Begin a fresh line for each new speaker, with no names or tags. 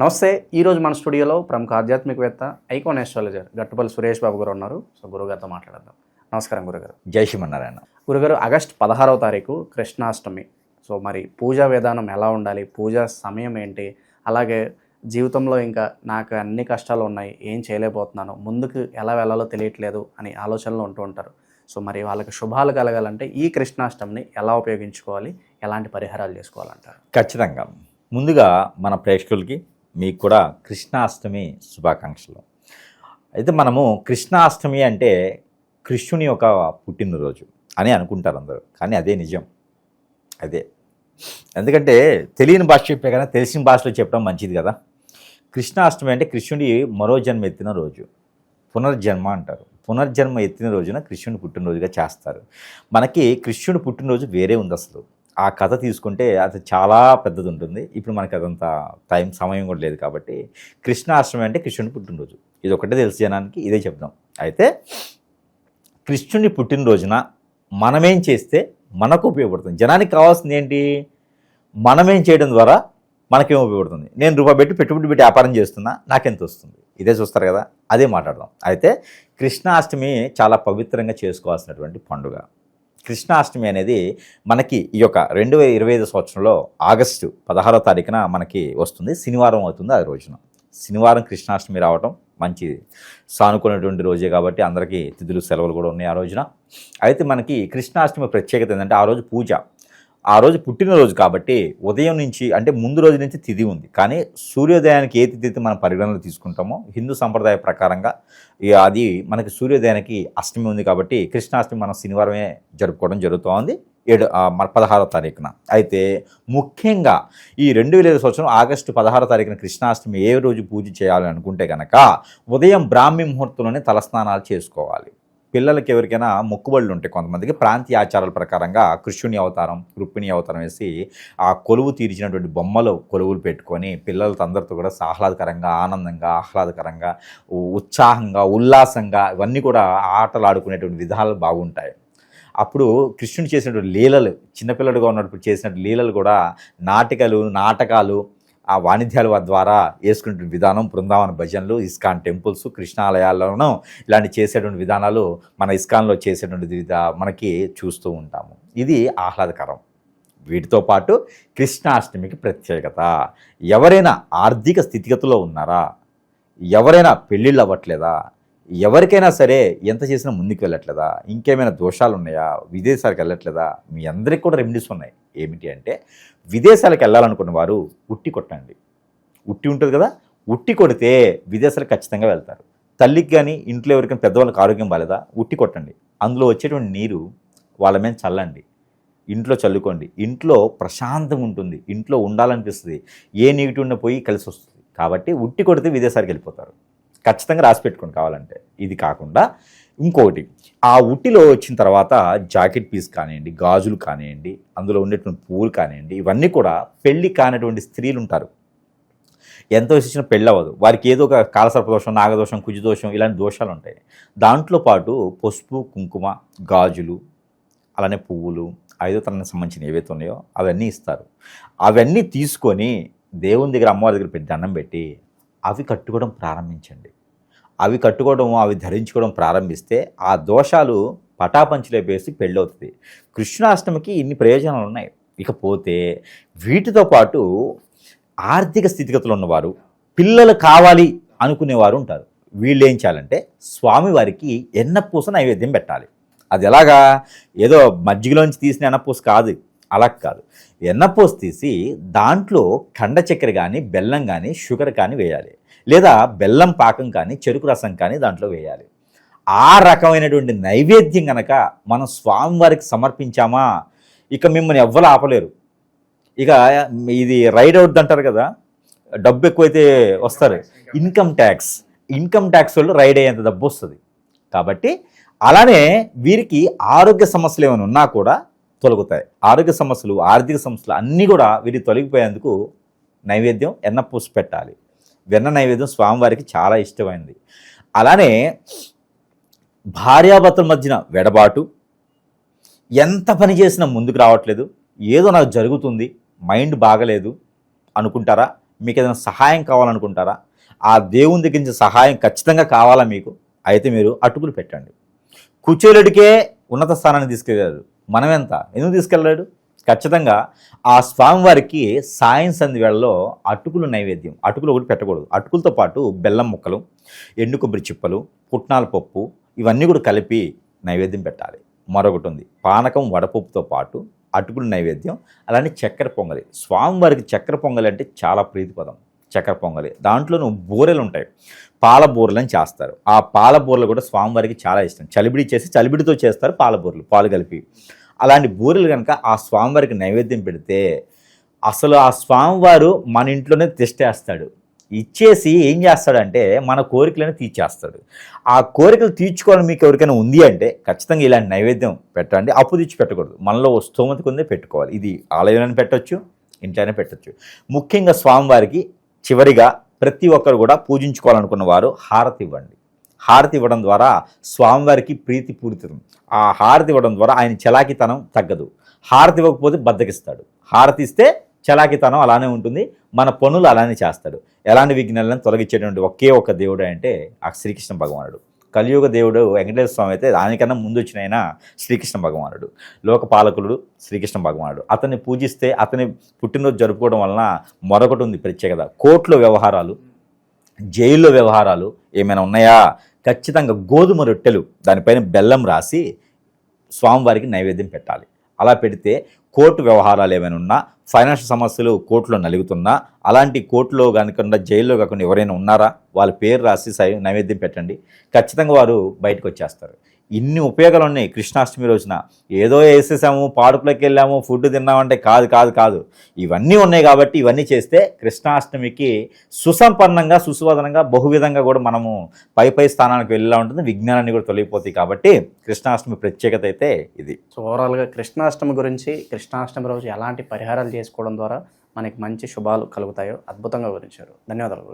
నమస్తే ఈరోజు మన స్టూడియోలో ప్రముఖ ఆధ్యాత్మికవేత్త ఐకాన్ ఆస్ట్రాలజర్ గట్టుపల్లి సురేష్ బాబు గారు ఉన్నారు. సో గురుగారితో మాట్లాడదాం. నమస్కారం గురుగారు.
జై శ్రీమన్నారాయణ.
గురుగారు ఆగస్ట్ పదహారవ తారీఖు కృష్ణాష్టమి. సో మరి పూజా విధానం ఎలా ఉండాలి? పూజా సమయం ఏంటి? అలాగే జీవితంలో ఇంకా నాకు అన్ని కష్టాలు ఉన్నాయి ఏం చేయలేకపోతున్నాను ముందుకు ఎలా వెళ్ళాలో తెలియట్లేదు అని ఆలోచనలు ఉంటూ ఉంటారు. సో మరి వాళ్ళకి శుభాలు కలగాలంటే ఈ కృష్ణాష్టమిని ఎలా ఉపయోగించుకోవాలి? ఎలాంటి పరిహారాలు చేసుకోవాలంటారు?
ఖచ్చితంగా. ముందుగా మన ప్రేక్షకులకి మీకు కూడా కృష్ణాష్టమి శుభాకాంక్షలు. అయితే మనము కృష్ణాష్టమి అంటే కృష్ణుని యొక్క పుట్టినరోజు అని అనుకుంటారు అందరూ కానీ అదే నిజం. అదే. ఎందుకంటే తెలియని భాష చెప్పే కదా తెలిసిన భాషలో చెప్పడం మంచిది కదా. కృష్ణాష్టమి అంటే కృష్ణుడి మరో జన్మ ఎత్తిన రోజు. పునర్జన్మ అంటారు. పునర్జన్మ ఎత్తిన రోజున కృష్ణుని పుట్టినరోజుగా చేస్తారు. మనకి కృష్ణుడు పుట్టినరోజు వేరే ఉంది అసలు. ఆ కథ తీసుకుంటే అది చాలా పెద్దది ఉంటుంది ఇప్పుడు మనకి అదంత టైం సమయం కూడా లేదు కాబట్టి కృష్ణాష్టమి అంటే కృష్ణుని పుట్టినరోజు. ఇది ఒకటే తెలిసి జనానికి ఇదే చెప్దాం. అయితే కృష్ణుని పుట్టినరోజున మనమేం చేస్తే మనకు ఉపయోగపడుతుంది? జనానికి కావాల్సింది ఏంటి? మనమేం చేయడం ద్వారా మనకేం ఉపయోగపడుతుంది? నేను రూపాయి పెట్టి పెట్టుబడి పెట్టి వ్యాపారం చేస్తున్నా నాకెంత వస్తుంది? ఇదే చూస్తారు కదా అదే మాట్లాడదాం. అయితే కృష్ణాష్టమి చాలా పవిత్రంగా చేసుకోవాల్సినటువంటి పండుగ. కృష్ణాష్టమి అనేది మనకి ఈ యొక్క రెండు వేల ఇరవై ఐదు సంవత్సరంలో ఆగస్టు పదహారో తారీఖున మనకి వస్తుంది. శనివారం అవుతుంది ఆ రోజున. శనివారం కృష్ణాష్టమి రావటం మంచిది. సానుకున్నటువంటి రోజే కాబట్టి అందరికీ తిథులు సెలవులు కూడా ఉన్నాయి ఆ రోజున. అయితే మనకి కృష్ణాష్టమి ప్రత్యేకత ఏంటంటే ఆ రోజు పూజ. ఆ రోజు పుట్టినరోజు కాబట్టి ఉదయం నుంచి అంటే ముందు రోజు నుంచి తిథి ఉంది. కానీ సూర్యోదయానికి ఏ తిథి మనం పరిగణనలో తీసుకుంటామో హిందూ సంప్రదాయ ప్రకారంగా అది మనకి సూర్యోదయానికి అష్టమి ఉంది కాబట్టి కృష్ణాష్టమి మనం శనివారమే జరుపుకోవడం జరుగుతోంది. ఏడు మన పదహారో తారీఖున. అయితే ముఖ్యంగా ఈ రెండు వేల ఐదు సంవత్సరం ఆగస్టు పదహారో తారీఖున కృష్ణాష్టమి ఏ రోజు పూజ చేయాలని అనుకుంటే కనుక ఉదయం బ్రాహ్మీ ముహూర్తంలోనే తలస్నానాలు చేసుకోవాలి. పిల్లలకి ఎవరికైనా మొక్కుబడులు ఉంటాయి కొంతమందికి ప్రాంతీయ ఆచారాల ప్రకారంగా కృష్ణుని అవతారం రుక్మిణి అవతారం వేసి ఆ కొలువు తీర్చినటువంటి బొమ్మలు కొలువులు పెట్టుకొని పిల్లలతో అందరితో కూడా ఆహ్లాదకరంగా ఆనందంగా ఆహ్లాదకరంగా ఉత్సాహంగా ఉల్లాసంగా ఇవన్నీ కూడా ఆటలు ఆడుకునేటువంటి విధాలు బాగుంటాయి. అప్పుడు కృష్ణుడు చేసినటువంటి లీలలు చిన్నపిల్లడుగా ఉన్నప్పుడు చేసినటువంటి లీలలు కూడా నాటికలు నాటకాలు ఆ వాణిజ్యాల ద్వారా వేసుకునే విధానం బృందావన భజనలు ఇస్కాన్ టెంపుల్స్ కృష్ణాలయాల్లోనూ ఇలాంటి చేసేటువంటి విధానాలు మన ఇస్కాన్లో చేసేటువంటి విధా మనకి చూస్తూ ఉంటాము. ఇది ఆహ్లాదకరం. వీటితో పాటు కృష్ణాష్టమికి ప్రత్యేకత. ఎవరైనా ఆర్థిక స్థితిగతిలో ఉన్నారా? ఎవరైనా పెళ్ళిళ్ళు అవ్వట్లేదా? ఎవరికైనా సరే ఎంత చేసినా ముందుకు వెళ్ళట్లేదా? ఇంకేమైనా దోషాలు ఉన్నాయా విదేశాలకు వెళ్ళట్లేదా? మీ అందరికి కూడా రెమెడీస్ ఉన్నాయి. ఏమిటి అంటే విదేశాలకు వెళ్ళాలనుకున్న వారు ఉట్టి కొట్టండి. ఉట్టి ఉంటుంది కదా? ఉట్టి కొడితే విదేశాలకు ఖచ్చితంగా వెళ్తారు. తల్లికి కానీ ఇంట్లో ఎవరికైనా పెద్దవాళ్ళకి ఆరోగ్యం బాలేదా? ఉట్టి కొట్టండి. అందులో వచ్చేటువంటి నీరు వాళ్ళ మీద చల్లండి. ఇంట్లో చల్లుకోండి. ఇంట్లో ప్రశాంతంగా ఉంటుంది. ఇంట్లో ఉండాలనిపిస్తుంది. ఏ నీటి ఉన్న పోయి కలిసి వస్తుంది. కాబట్టి ఉట్టి కొడితే విదేశాలకు వెళ్ళిపోతారు. ఖచ్చితంగా రాసి పెట్టుకోండి కావాలంటే. ఇది కాకుండా ఇంకొకటి ఆ ఉట్టిలో వచ్చిన తర్వాత జాకెట్ పీస్ కానివ్వండి గాజులు కానివ్వండి అందులో ఉండేటువంటి పువ్వులు కానివ్వండి ఇవన్నీ కూడా పెళ్ళి కానటువంటి స్త్రీలు ఉంటారు. ఎంతో ఇచ్చిన పెళ్ళి అవ్వదు. వారికి ఏదో ఒక కాలసర్పదోషం నాగదోషం కుజదోషం ఇలాంటి దోషాలు ఉంటాయి. దాంట్లో పాటు పసుపు కుంకుమ గాజులు అలానే పువ్వులు ఐదో తరానికి సంబంధించిన ఏవైతే ఉన్నాయో అవన్నీ ఇస్తారు. అవన్నీ తీసుకొని దేవుని దగ్గర అమ్మవారి దగ్గర పెద్ద దండం పెట్టి అవి కట్టుకోవడం ప్రారంభించండి. అవి కట్టుకోవడం అవి ధరించుకోవడం ప్రారంభిస్తే ఆ దోషాలు పటాపంచులేపేసి పెళ్ళవుతుంది కృష్ణాష్టమికి ఇన్ని ప్రయోజనాలు ఉన్నాయి. ఇకపోతే వీటితో పాటు ఆర్థిక స్థితిగతులు ఉన్నవారు పిల్లలు కావాలి అనుకునేవారు ఉంటారు. వీళ్ళు ఏం చేయాలంటే స్వామివారికి ఎన్నపూస నైవేద్యం పెట్టాలి. అది ఎలాగా? ఏదో మజ్జిగలోంచి తీసిన ఎన్నపూస కాదు. అలా కాదు. ఎన్నపూస తీసి దాంట్లో కండ చక్కెర కానీ బెల్లం కానీ షుగర్ కానీ వేయాలి. లేదా బెల్లం పాకం కానీ చెరుకు రసం కానీ దాంట్లో వేయాలి. ఆ రకమైనటువంటి నైవేద్యం గనక మనం స్వామివారికి సమర్పించామా? ఇక మిమ్మల్ని ఎవ్వరు ఆపలేరు. ఇక ఇది రైడ్ అవుట్ అంటారు కదా డబ్బు ఎక్కువైతే వస్తారు. ఇన్కమ్ ట్యాక్స్ ఇన్కమ్ ట్యాక్స్ వాళ్ళు రైడ్ అయ్యేంత డబ్బు వస్తుంది. కాబట్టి అలానే వీరికి ఆరోగ్య సమస్యలు ఏమైనా ఉన్నా కూడా తొలగుతాయి. ఆరోగ్య సమస్యలు ఆర్థిక సమస్యలు అన్నీ కూడా వీరికి తొలగిపోయేందుకు నైవేద్యం ఎన్న పూసి పెట్టాలి. వెన్న నైవేద్యం స్వామివారికి చాలా ఇష్టమైనది అలానే భార్యాభర్తల మధ్యన వెడబాటు ఎంత పని చేసినా ముందుకు రావట్లేదు ఏదో నాకు జరుగుతుంది మైండ్ బాగలేదు అనుకుంటారా? మీకు ఏదైనా సహాయం కావాలనుకుంటారా? ఆ దేవుని దగ్గర నుంచి సహాయం ఖచ్చితంగా కావాలా మీకు? అయితే మీరు అటుకులు పెట్టండి. కుచేలుడికే ఉన్నత స్థానాన్ని తీసుకెళ్ళాడు. మనం ఎంత ఎందుకు తీసుకెళ్ళాడు? ఖచ్చితంగా ఆ స్వామివారికి సాయం సంధి వేళలో అటుకులు నైవేద్యం. అటుకులు ఒకటి పెట్టకూడదు. అటుకులతో పాటు బెల్లం ముక్కలు ఎండు కొబ్బరి చిప్పలు పుట్నాల పప్పు ఇవన్నీ కూడా కలిపి నైవేద్యం పెట్టాలి. మరొకటి ఉంది. పానకం వడపప్పుతో పాటు అటుకులు నైవేద్యం అలానే చక్కెర పొంగలి. స్వామివారికి చక్కెర పొంగలి అంటే చాలా ప్రీతిపదం. చక్కెర పొంగలి. దాంట్లోనూ బూరెలు ఉంటాయి. పాల బూరెలని అని చేస్తారు. ఆ పాల బూరెలు కూడా స్వామివారికి చాలా ఇష్టం. చలిబిడి చేసి చలిబిడితో చేస్తారు పాల బూరెలు. పాలు కలిపి. అలాంటి బూరెలు కనుక ఆ స్వామివారికి నైవేద్యం పెడితే అసలు ఆ స్వామివారు మన ఇంట్లోనే తిష్టేస్తాడు. ఇచ్చేసి ఏం చేస్తాడంటే మన కోరికలను తీర్చేస్తాడు. ఆ కోరికలు తీర్చుకోవడం మీకు ఎవరికైనా ఉంది అంటే ఖచ్చితంగా ఇలాంటి నైవేద్యం పెట్టండి. అప్పు తెచ్చి పెట్టకూడదు. మనలో స్తోమత కొందే పెట్టుకోవాలి. ఇది ఆలయంలోనే పెట్టొచ్చు ఇంట్లోనే పెట్టచ్చు. ముఖ్యంగా స్వామివారికి చివరిగా ప్రతి ఒక్కరు కూడా పూజించుకోవాలనుకున్న వారు హారతి ఇవ్వండి. హారతి ఇవ్వడం ద్వారా స్వామివారికి ప్రీతి పూరితం ఆ హారతి ఇవ్వడం ద్వారా ఆయన చలాకితనం తగ్గదు. హారతి ఇవ్వకపోతే బద్దకిస్తాడు. హారతి ఇస్తే చలాకితనం అలానే ఉంటుంది. మన పనులు అలానే చేస్తాడు. ఎలాంటి విఘ్నాలను తొలగించేటువంటి ఒకే ఒక దేవుడు అంటే ఆ శ్రీకృష్ణ భగవానుడు. కలియుగ దేవుడు వెంకటేశ్వర స్వామి అయితే దానికన్నా ముందు వచ్చిన ఆయన శ్రీకృష్ణ భగవానుడు. లోకపాలకుడు శ్రీకృష్ణ భగవానుడు. అతన్ని పూజిస్తే అతని పుట్టినరోజు జరుపుకోవడం వలన మరొకటి ఉంది ప్రత్యేకత. కోర్టులో వ్యవహారాలు జైల్లో వ్యవహారాలు ఏమైనా ఉన్నాయా? ఖచ్చితంగా గోధుమ రొట్టెలు దానిపైన బెల్లం రాసి స్వామివారికి నైవేద్యం పెట్టాలి. అలా పెడితే కోర్టు వ్యవహారాలు ఏమైనా ఉన్నా ఫైనాన్షియల్ సమస్యలు కోర్టులో నలుగుతున్నా అలాంటి కోర్టులో కాకుండా జైల్లో కాకుండా ఎవరైనా ఉన్నారా? వాళ్ళ పేరు రాసి సై నైవేద్యం పెట్టండి. ఖచ్చితంగా వారు బయటకు వచ్చేస్తారు. ఇన్ని ఉపయోగాలు ఉన్నాయి కృష్ణాష్టమి రోజున. ఏదో వేసేసాము పాడుపులకు వెళ్ళాము ఫుడ్ తిన్నామంటే కాదు కాదు కాదు. ఇవన్నీ ఉన్నాయి కాబట్టి ఇవన్నీ చేస్తే కృష్ణాష్టమికి సుసంపన్నంగా సుసువదనంగా బహువిధంగా కూడా మనము పై పై స్థానానికి వెళ్ళేలా ఉంటుంది. విజ్ఞానాన్ని కూడా తొలగిపోతాయి కాబట్టి కృష్ణాష్టమి ప్రత్యేకత అయితే ఇది.
సో ఓవరాల్గా కృష్ణాష్టమి గురించి కృష్ణాష్టమి రోజు ఎలాంటి పరిహారాలు చేసుకోవడం ద్వారా మనకి మంచి శుభాలు కలుగుతాయో అద్భుతంగా వివరించారు. ధన్యవాదాలు